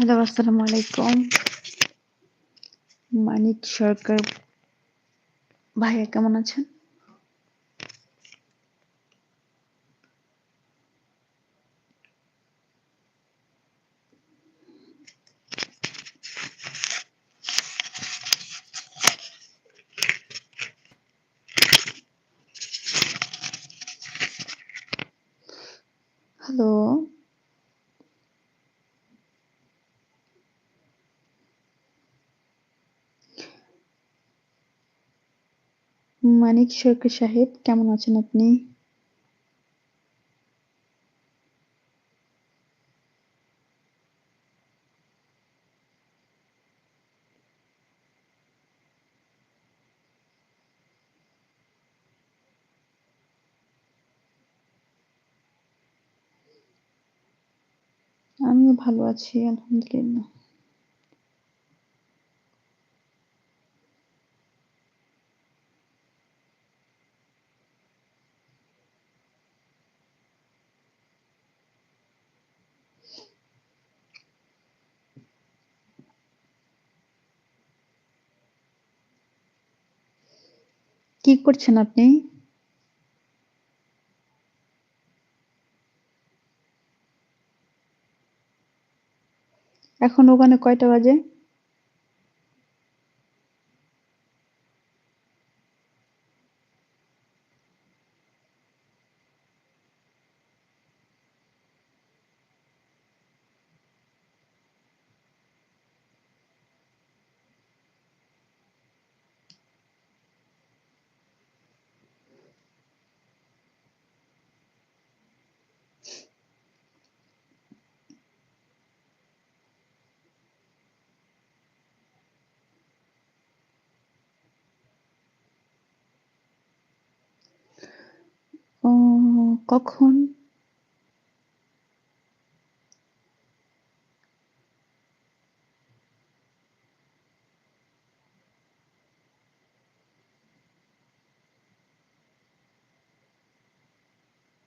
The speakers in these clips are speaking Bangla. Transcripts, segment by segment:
হ্যালো, আসসালামু আলাইকুম। মানিক সরকার ভাইয়া কেমন আছেন? হ্যালো। মানিক সরকার সাহেব কেমন আছেন আপনি? আমিও ভালো আছি আলহামদুলিল্লাহ। কি করছেন আপনি? এখন ওখানে কয়টা বাজে? ও কখন?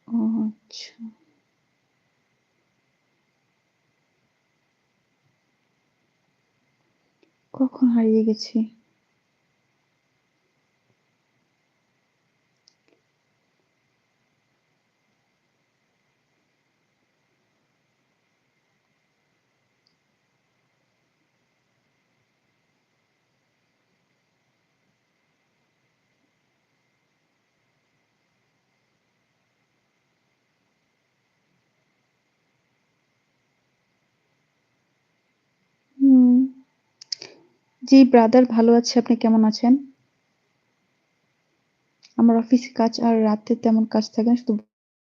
ও আচ্ছা। কখন হারিয়ে গেছি? হুম। জি ব্রাদার ভালো আছি। আপনি কেমন আছেন? আমার অফিসে কাজ আর রাতে তেমন কাজ থাকে না। শুধু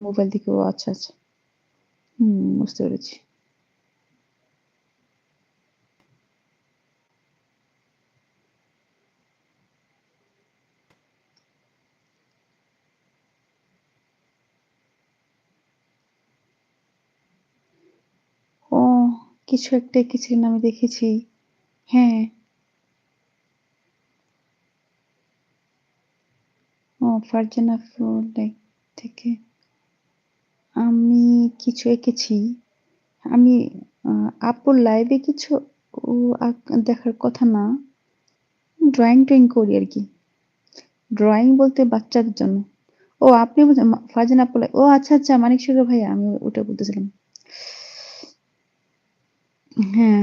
মোবাইল দেখি। ও আচ্ছা, আচ্ছা। হুম, বুঝতে পেরেছি। ও কিছু একটা কিছু আমি দেখেছি। হ্যাঁ। ও ফারজানা লাইক থেকে। আমি কিছু এঁকেছি। আমি আপুর লাইভে কিছু দেখার কথা না। ড্রইং-টয়িং করি আরকি। ড্রইং বলতে বাচ্চাদের জন্য। ও আপনি ফারজানা আপু ও আচ্ছা, আচ্ছা মানিক সুগা ভাইয়া আমি ওটা বলতেছিলাম। হ্যাঁ,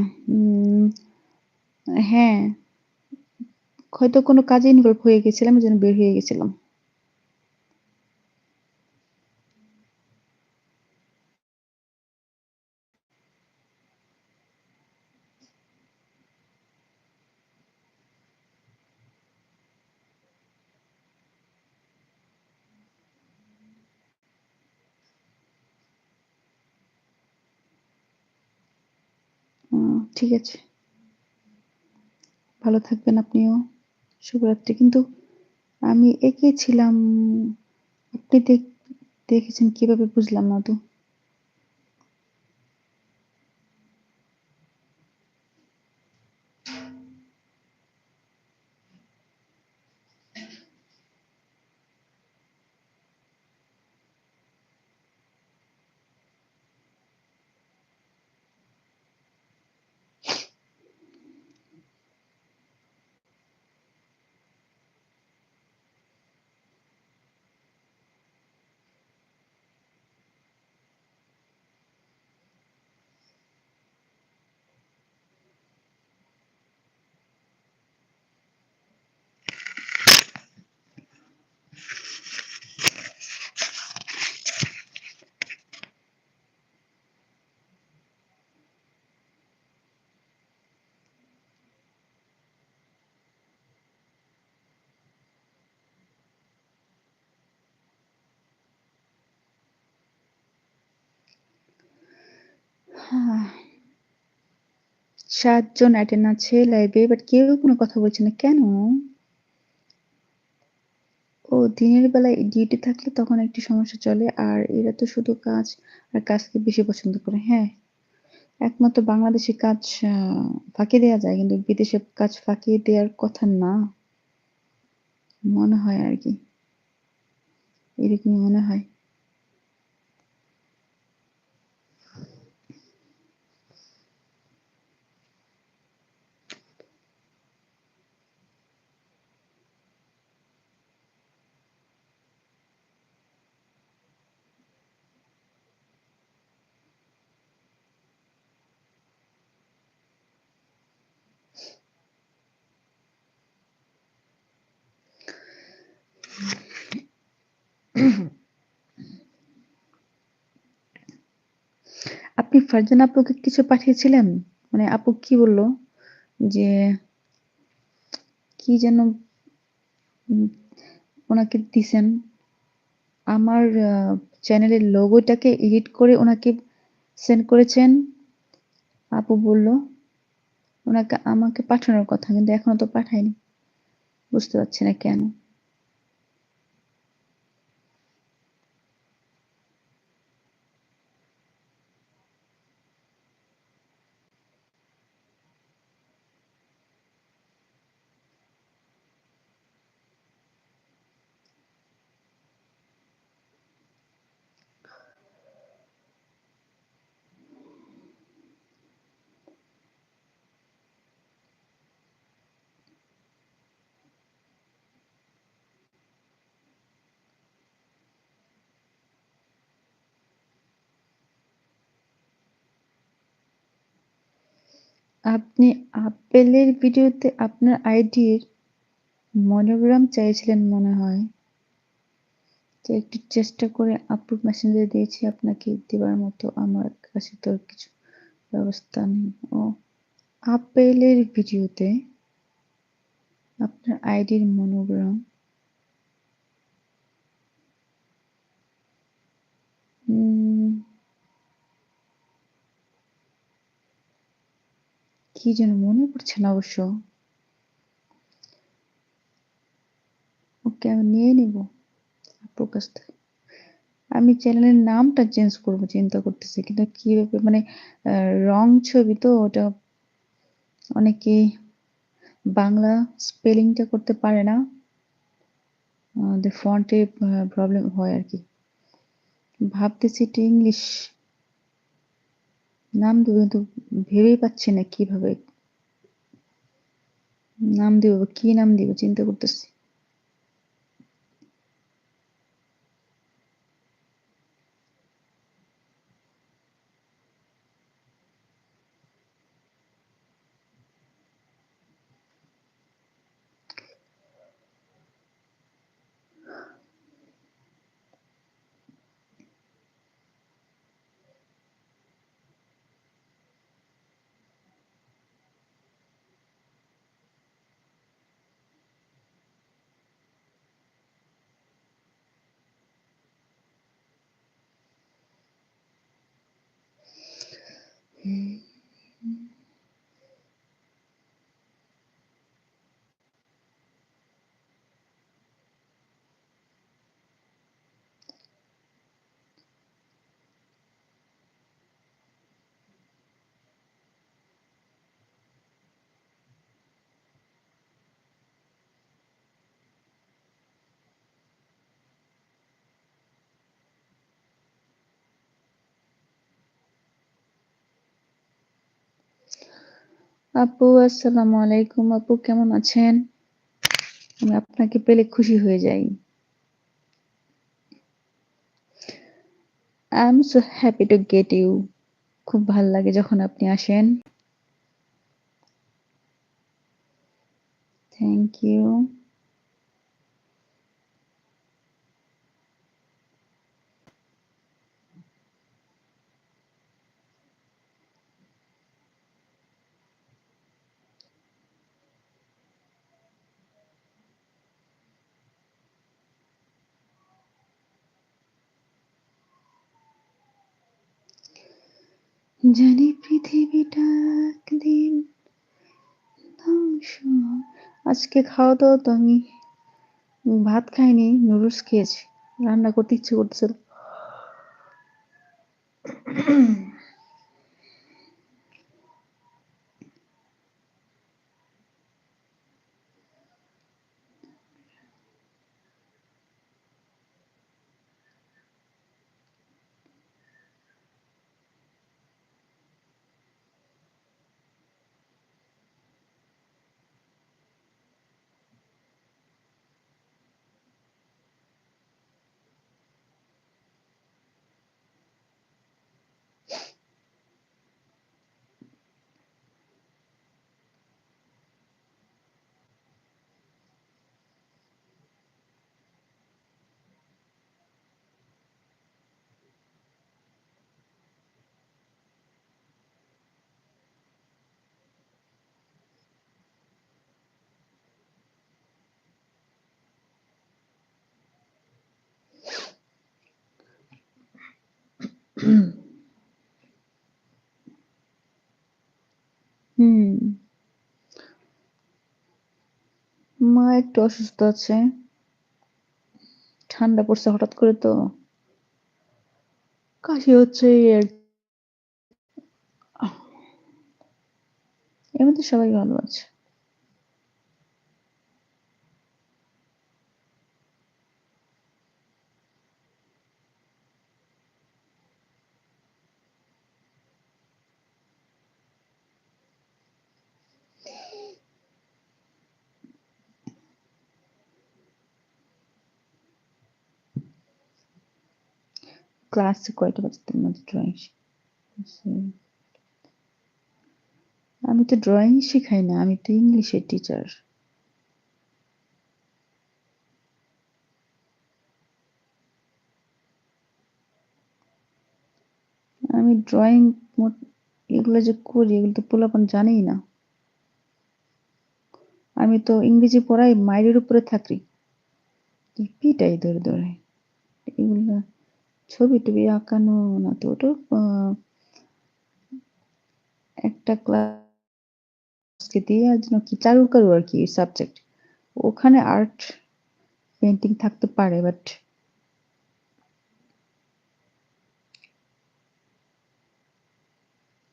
হ্যাঁ। হয়তো কোনো কাজে ইনভলভ হয়ে গেছিলাম। এজন্য বের হয়ে গেছিলাম। ও ঠিক আছে। ভালো থাকবেন আপনিও। শুভরাত্রি। কিন্তু আমি একে ছিলাম আপনি দেখ, দেখেছেন কীভাবে বুঝলাম না তো? হ্যাঁ। ৭ জন অ্যাটেন্ড আছে লাইভে বাট কেউ কোনো কথা বলছে না। কেন? ও দিনের বেলায় ডিউটি থাকলে তখন একটু সমস্যা চলে। আর এরা তো শুধু কাজ আর কাজকে বেশি পছন্দ করে। হ্যাঁ, একমাত্র বাংলাদেশে কাজ ফাঁকি দেওয়া যায় কিন্তু বিদেশে কাজ ফাঁকি দেওয়ার কথা না। মনে হয় আর কি এরকমই মনে হয়। আপনি ফারজানা আপুকে কিছু পাঠিয়েছিলেন? মানে আপু কি বলল? যে কি যেন ওনাকে দিছেন। আমার চ্যানেলের লোগোটাকে এডিট করে ওনাকে সেন্ড করেছেন। আপু বলল, ওনাকে আমাকে পাঠানোর কথা কিন্তু এখনও তো পাঠায়নি। বুঝতে পারছি না কেন? আপনি আপেলের ভিডিওতে আপনার আইডির মনোগ্রাম চাইছিলেন মনে হয়। তো একটু চেষ্টা করে আপুর মেসেঞ্জারে দিয়েছি আপনাকে দেওয়ার মতো আমার কাছে তো কিছু ব্যবস্থা নেই। ও, আপেলের ভিডিওতে আপনার আইডির মনোগ্রাম উম কি যেন মনে পড়ছে না অবশ্য। ওকে আমি নিয়ে নিব আপুর কাছ থেকে। আমি চ্যানেলের নামটা চেঞ্জ করব, চিন্তা করতেছি। কিন্তু কীভাবে মানে রং ছবি তো, ওটা অনেকে বাংলা স্পেলিংটা করতে পারে না। ফন্টে প্রবলেম হয় আর কি ভাবতেছি একটু ইংলিশ নাম দেবো কিন্তু ভেবেই পাচ্ছি না কীভাবে নাম দিব, কি নাম দিব চিন্তা করতেছি। আপু, আসসালামু আলাইকুম। আপু, কেমন আছেন? আমি আপনাকে পেলে খুশি হয়ে যাই। I am so happy to get you খুব ভালো লাগে যখন আপনি আসেন। Thank you. জানি পৃথিবীটা একদিন ধ্বংস আজকে খাওয়া দাওয়া তো আমি ভাত খাইনি, নুডলস খেয়েছি। রান্না করতে ইচ্ছে করতেছিল। মা একটু অসুস্থ আছে। ঠান্ডা পড়ছে হঠাৎ করে তো। কাশি হচ্ছে এমনিতে সবাই ভালো আছে। ক্লাসে কয়টা বাজে তোমাদের ড্রয়িং আমি তো ড্রয়িং শেখাই না আমি তো ইংলিশের টিচার আমি ড্রয়িং এগুলো যে করি, এগুলো তো পোলাপান জানেই না। আমি তো ইংরেজি পড়াই মায়ের উপরে থাকি। পিটাই ধরে ধরে। এগুলো ছবি টবি আঁকানো না তো, ওটা একটা ক্লাসকে দিয়ে যেন কি চারুকারু আর কি সাবজেক্ট ওখানে আর্ট পেন্টিং থাকতে পারে বাট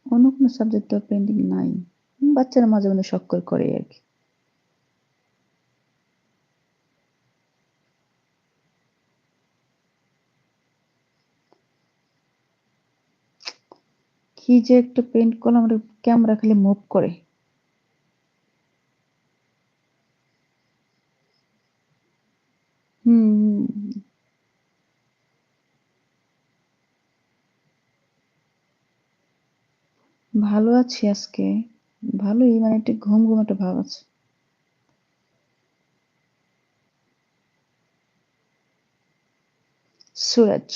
অন্য কোনো সাবজেক্ট তো পেন্টিং নাই। বাচ্চারা মাঝে মাঝে শখ করে করে আর কি। কি যে একটা পেন্ট করলাম ক্যামেরা খালি মুভ করে। হুম। ভালো আছি আজকে। ভালোই মানে একটু ঘুম ঘুম একটা ভাব আছে। সুরজ।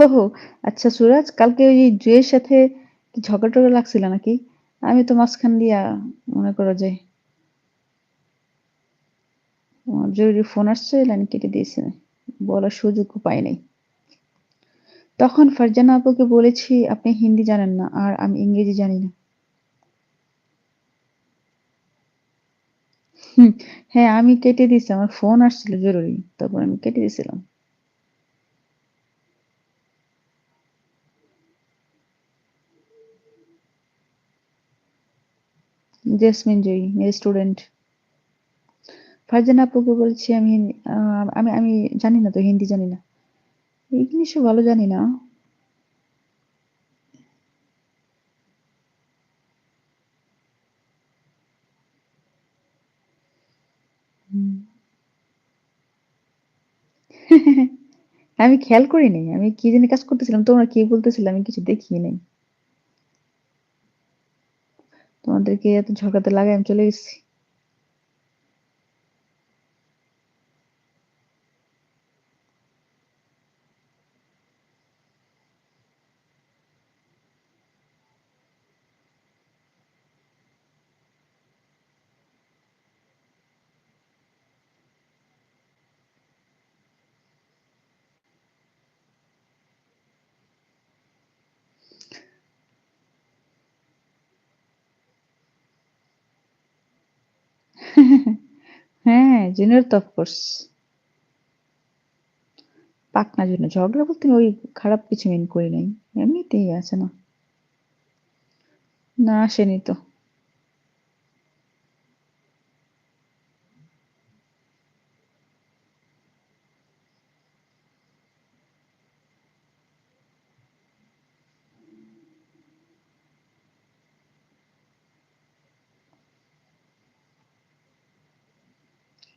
হো আচ্ছা সুরাজ, কালকে ওই জুয়ের সাথে কি ঝগড়া টগড়া লাগছিল নাকি? আমি তো মাঝখান দিয়া মনে করো যে জরুরি ফোন আসছে, লাইন কেটে দিয়েছে। বলার সুযোগও পাই নাই। তখন ফারজানা আপুকে বলেছি, আপনি হিন্দি জানেন না, আর আমি ইংরেজি জানি না। হ্যাঁ আমি কেটে দিয়েছি, আমার ফোন আসছিল জরুরি, তারপর আমি কেটে দিয়েছিলাম। জেসমিন জয়ী মেয়ে স্টুডেন্ট ফারজানা আপুকে বলছি, আমি আমি আমি জানি না তো, হিন্দি জানি না ইংলিশও ভালো জানি না আমি খেয়াল করি নাই। আমি কি জানি কাজ করতেছিলাম। তোমরা কি বলতেছিলে আমি কিছু দেখিই নাই। তোমাদেরকে এত ঝগড়াতে লাগাই আমি চলে গেছি। হ্যাঁ, জুনিয়র তো অফকোর্স। পাকনা জন্য ঝগড়া বলতে ওই খারাপ কিছু মেন করি নাই। এমনিতেই আছে না। না আসেনি তো।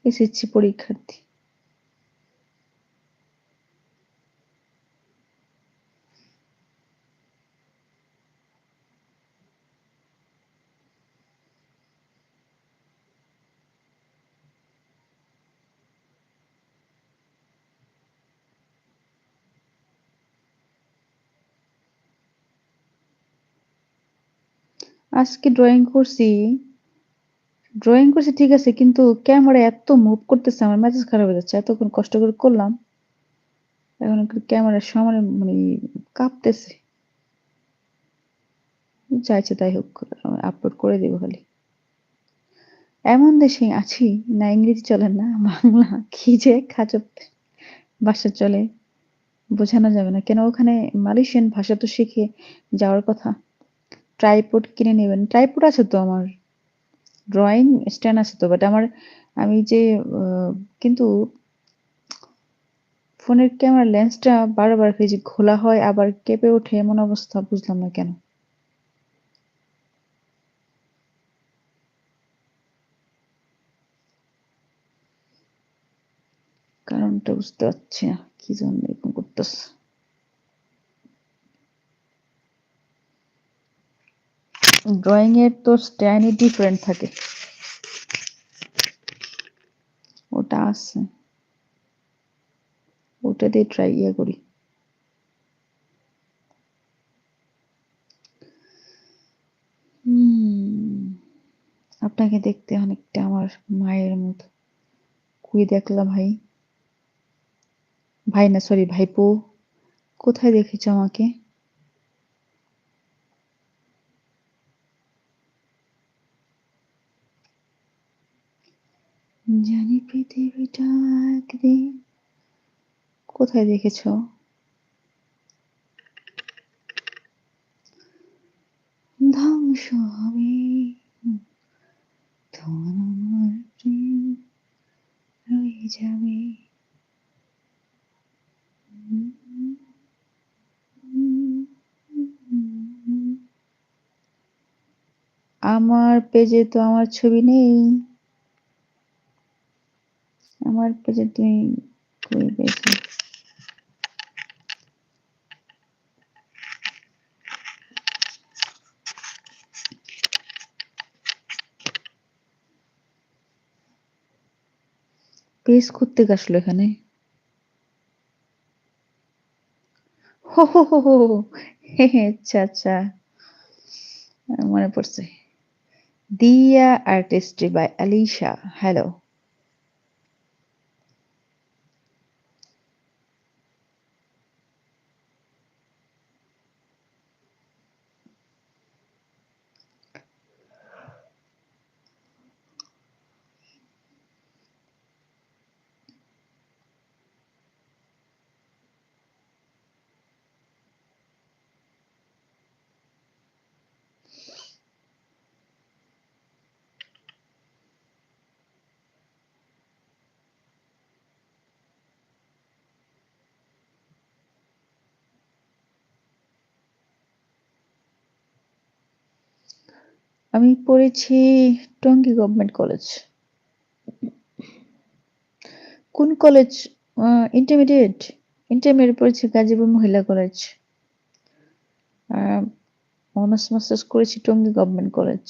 এসএসসি পরীক্ষার্থী। আজকে ড্রইং করছি। ড্রইং করছি, ঠিক আছে, কিন্তু ক্যামেরা এত মুভ করতেছে, আমার মেজাজ খারাপ হয়ে যাচ্ছে। এতক্ষণ কষ্ট করে করলাম। এখন ক্যামেরার সামনে মানে কাঁপতেছে। যা ইচ্ছে তাই হোক আপলোড করে দেবো খালি। এমন দেশে আছি, না ইংরেজি চলে না, বাংলা কি যে খাজব ভাষা চলে, বোঝানো যাবে না কেন ওখানে মালয়েশিয়ান ভাষা তো শিখে যাওয়ার কথা ট্রাইপড কিনে নেবেন ট্রাইপড আছে তো আমার ড্রয়িং স্ট্যান্ড আছে তো বাট আমার, আমি যে কিন্তু ফোনের ক্যামেরা লেন্সটা বারবার যে খোলা হয়, আবার কেঁপে ওঠে, এমন অবস্থা বুঝলাম না কেন? কারণটা বুঝতে পারছি না, কি জন্য এরকম করতেছে? ড্রয়িং এর তো স্ট্যান্ডই ডিফারেন্ট থাকে। ওটা আছে। ওটা দিয়ে ট্রাই ইয়ে করি। আপনাকে দেখতে অনেকটা আমার মায়ের মতো। কুই দেখলা ভাই। ভাই না সরি ভাইপো। কোথায় দেখেছ আমাকে? জানি পৃথিবীটা একদিন। কোথায় দেখেছ? ধ্বংস হবে। তোমার প্রেম রয়ে যাবে। আমার পেজে তো আমার ছবি নেই। আমার পেজে তুই কই পেয়েছ পেজ করতে আসলো এখানে? হো হো হো হো আচ্ছা আচ্ছা। মনে পড়ছে। দিয়া আর্টিস্ট্রি বাই আলিশা হ্যালো আমি পড়েছি টঙ্গী গভর্নমেন্ট কলেজ কোন কলেজ ইন্টারমিডিয়েট ইন্টারমিডিয়েট পড়েছি গাজীপুর মহিলা কলেজ অনার্স মাস্টার্স করেছি টঙ্গী গভর্নমেন্ট কলেজ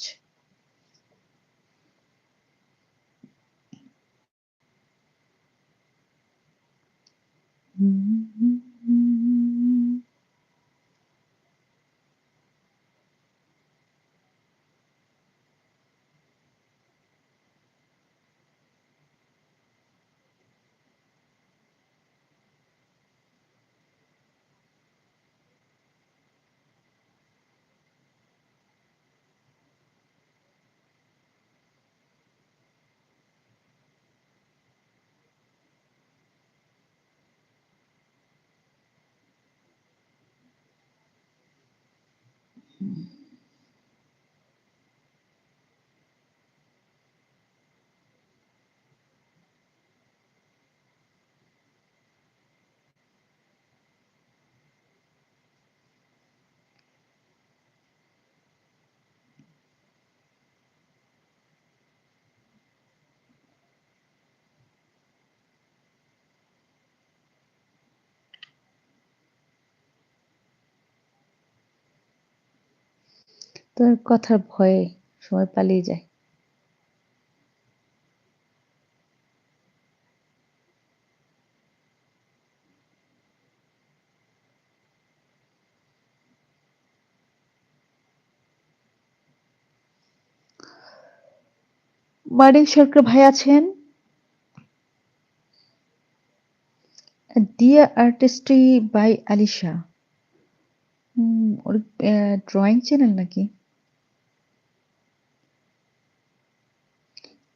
তোর কথার ভয়ে সময় পালিয়ে যায়। মানিক সরকার ভাই আছেন? ডিয়ার আর্টিস্ট্রি বাই আলিশা ওর ড্রয়িং চ্যানেল নাকি?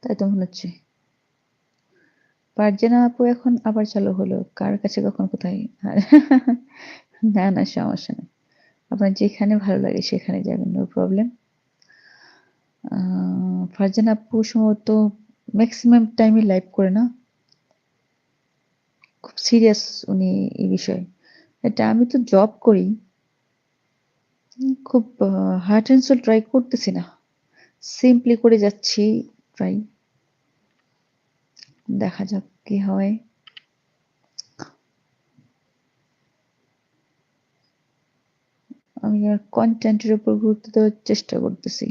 তাই তো মনে হচ্ছে। পারজানা আপু, এখন আবার চালু হলো। কার কাছে কখন, কোথায়? না না, সমস্যা নেই। আপনার যেখানে ভালো লাগে, সেখানে যাবেন নো প্রবলেম ফারজানা আপু সম্ভবত ম্যাক্সিমাম টাইমে লাইভ করে না। খুব সিরিয়াস উনি এই বিষয়ে। এটা আমি তো জব করি। খুব হার্ট অ্যান্ড সোল ট্রাই করতেছি না। সিম্পলি করে যাচ্ছি। ট্রাই দেখা যাক কি হয়। আমি আর কন্টেন্টের উপর গুরুত্ব দেওয়ার চেষ্টা করতেছি।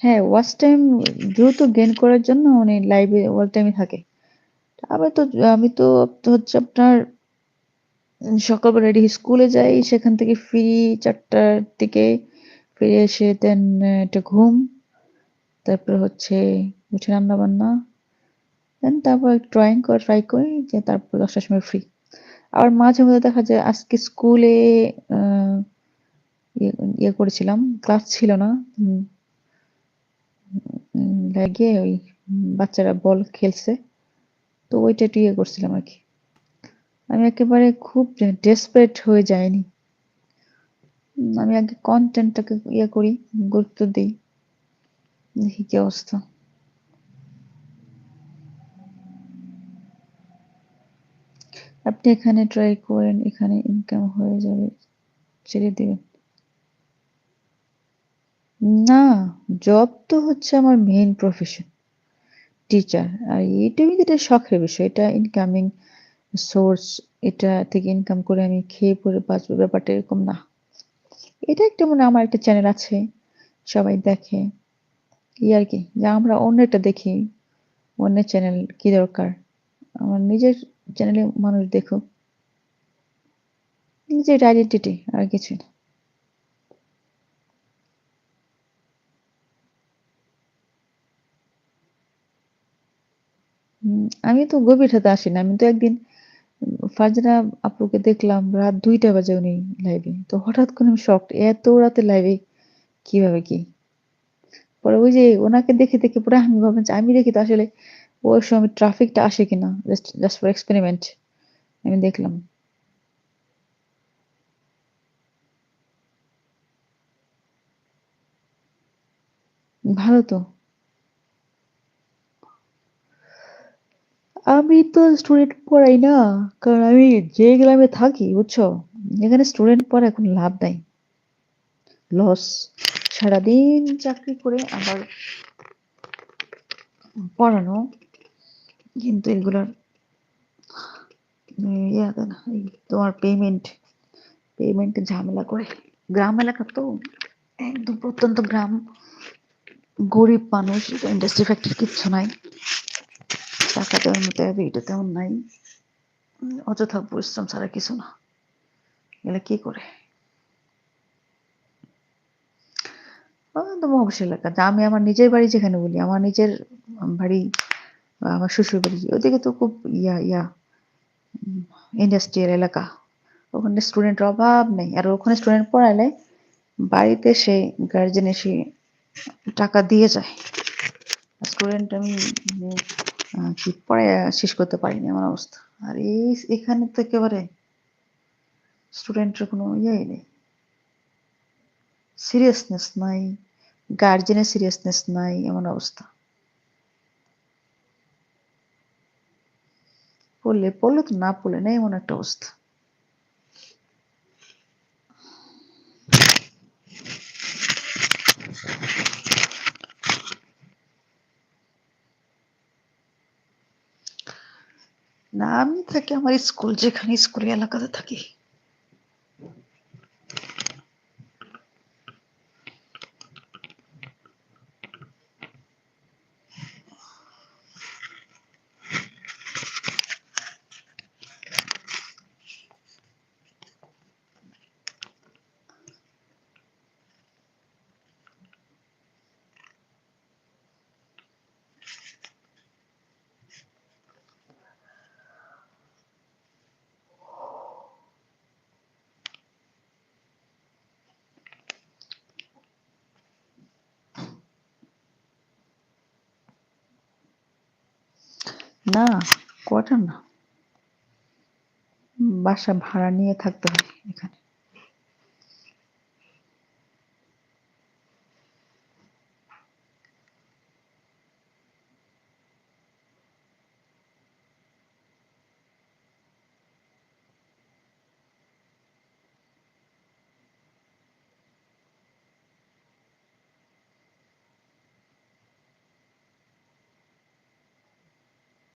হ্যাঁ ওয়াচ টাইম দ্রুত গেন করার জন্য উনি লাইভে ওয়াল টাইমে থাকে। আমি তো আমি তো হচ্ছে আপনার সকালবেলা রেডি স্কুলে যাই সেখান থেকে ফিরি চারটার দিকে ফিরে এসে দেন একটা ঘুম তারপর হচ্ছে উঠে রান্না বান্না দেন তারপর ড্রয়িং করে ট্রাই করি যে তারপর দশটার সময় ফ্রি আবার মাঝে মধ্যে দেখা যায় আজকে স্কুলে ইয়ে, ইয়ে করেছিলাম ক্লাস ছিল না লাগে ওই বাচ্চারা বল খেলছে তো ওইটা একটু ইয়ে করছিলাম আর কি। আমি একেবারে খুব ডেসপারেট হয়ে যায়নি আমি আগে কন্টেন্টটাকে ইয়ে করি, গুরুত্ব দিই। দেখি কি অবস্থা। আপনি এখানে ট্রাই করেন, এখানে ইনকাম হয়ে যাবে, ছেড়ে দেবেন। না জব তো হচ্ছে আমার মেইন প্রফেশন টিচার আর এইটা এটা শখের বিষয়, এটা ইনকামিং সোর্স এটা থেকে ইনকাম করে আমি খেয়ে পরে বাঁচবো, ব্যাপারটা এরকম না। এটা একটা মানে আমার একটা চ্যানেল আছে, সবাই দেখে। কি আর কি, যে আমরা অন্যটা দেখি অন্যের চ্যানেল কি দরকার? আমার নিজের চ্যানেলে মানুষ দেখুক। নিজের আইডেন্টিটি আর কিছু আমি তো গভীর রাতে আসি না, আমি তো একদিন ফারজানা আপুকে দেখলাম রাত দুইটা বাজে উনি লাইভে তো হঠাৎ করে আমি শখ এত রাতে লাইভে কীভাবে কি? পরে ওই যে ওনাকে দেখে দেখে পরে আমি ভাবলাম যে আমি দেখি তো আসলে ওই সময় ট্রাফিকটা আসে কিনা জাস্ট জাস্ট ফর এক্সপেরিমেন্ট আমি দেখলাম। ভালো তো। আমি তো স্টুডেন্ট পড়াই না, কারণ আমি যে গ্রামে থাকি, বুঝছ? এখানে স্টুডেন্ট পড়া এখন লাভ নাই। লস সারাদিন চাকরি করে আবার পড়ানো, কিন্তু এগুলার না তোমার পেমেন্ট পেমেন্টে ঝামেলা করে। গ্রাম এলাকা তো একদম প্রত্যন্ত গ্রাম। গরিব মানুষ ইন্ডাস্ট্রি ফ্যাক্টরি কিচ্ছু নাই। টাকা দেওয়ার মতো এটা তেমন নাই। অযথা পরিশ্রম ছাড়া কিছু না। এগুলো কি করে? তো মহবশ এলাকা। আমি আমার নিজের বাড়ি যেখানে বলি, আমার নিজের বাড়ি আমার শ্বশুর বাড়ি, ওদিকে তো খুব ইয়া ইয়া ইন্ডাস্ট্রিয়াল এলাকা। ওখানে স্টুডেন্টের অভাব নেই। আর ওখানে স্টুডেন্ট পড়ালে বাড়িতে সে গার্জেন এসে টাকা দিয়ে যায়। স্টুডেন্ট আমি মানে, আহ, কি পড়ে শেষ করতে পারিনি আমার অবস্থা। আর এই এখানে তো একেবারে স্টুডেন্টের কোনো ইয়েই নেই। সিরিয়াসনেস নাই গার্জেনের সিরিয়াসনেস নাই এমন অবস্থা। পড়লে পড়লে তো না পড়লে নেই এমন একটা অবস্থা। না আমি থাকি আমার স্কুল যেখানে স্কুল এলাকাতে থাকি। না কোয়ার্টার না। বাসা ভাড়া নিয়ে থাকতে হয় এখানে।